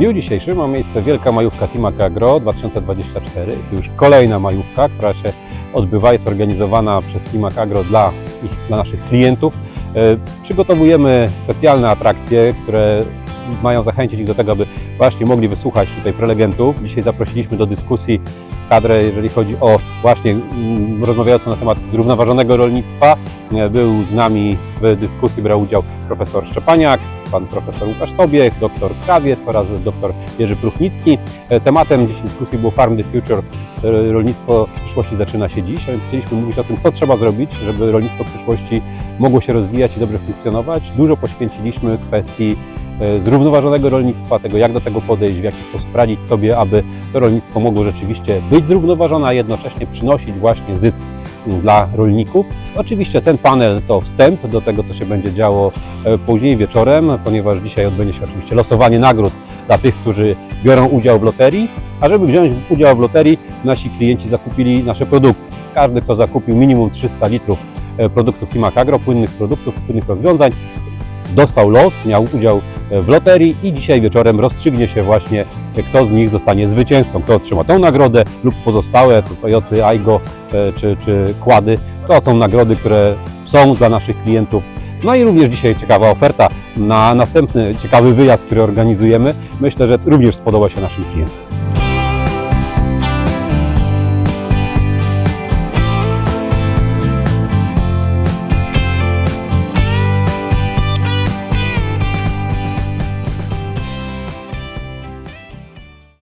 dniu dzisiejszym ma miejsce Wielka Majówka Timak Agro 2024. Jest to już kolejna majówka, która się odbywa, jest organizowana przez Timak Agro dla, ich, dla naszych klientów. E, Przygotowujemy specjalne atrakcje, które mają zachęcić ich do tego, aby właśnie mogli wysłuchać tutaj prelegentów. Dzisiaj zaprosiliśmy do dyskusji kadrę, jeżeli chodzi o właśnie mm, rozmawiającą na temat zrównoważonego rolnictwa. E, Był z nami w dyskusji, brał udział profesor Szczepaniak, pan profesor Łukasz Sobiech, doktor Krawiec oraz doktor Jerzy Pruchnicki. E, Tematem dyskusji było Farm the Future. E, Rolnictwo przyszłości zaczyna się dziś, a więc chcieliśmy mówić o tym, co trzeba zrobić, żeby rolnictwo przyszłości mogło się rozwijać i dobrze funkcjonować. Dużo poświęciliśmy kwestii e, zrównoważonego rolnictwa, tego jak do tego podejść, w jaki sposób radzić sobie, aby to rolnictwo mogło rzeczywiście być zrównoważone, a jednocześnie przynosić właśnie zysk dla rolników. Oczywiście ten panel to wstęp do tego, co się będzie działo e, później wieczorem, ponieważ dzisiaj odbędzie się oczywiście losowanie nagród dla tych, którzy biorą udział w loterii. A żeby wziąć udział w loterii, nasi klienci zakupili nasze produkty. Więc każdy, kto zakupił minimum 300 litrów e, produktów Timak Agro, płynnych produktów, płynnych rozwiązań, dostał los, miał udział w loterii i dzisiaj wieczorem rozstrzygnie się właśnie, kto z nich zostanie zwycięzcą, kto otrzyma tę nagrodę lub pozostałe, to Toyoty, Aigo e, czy, czy Kłady. To są nagrody, które są dla naszych klientów. No i również dzisiaj ciekawa oferta na następny ciekawy wyjazd, który organizujemy. Myślę, że również spodoba się naszym klientom.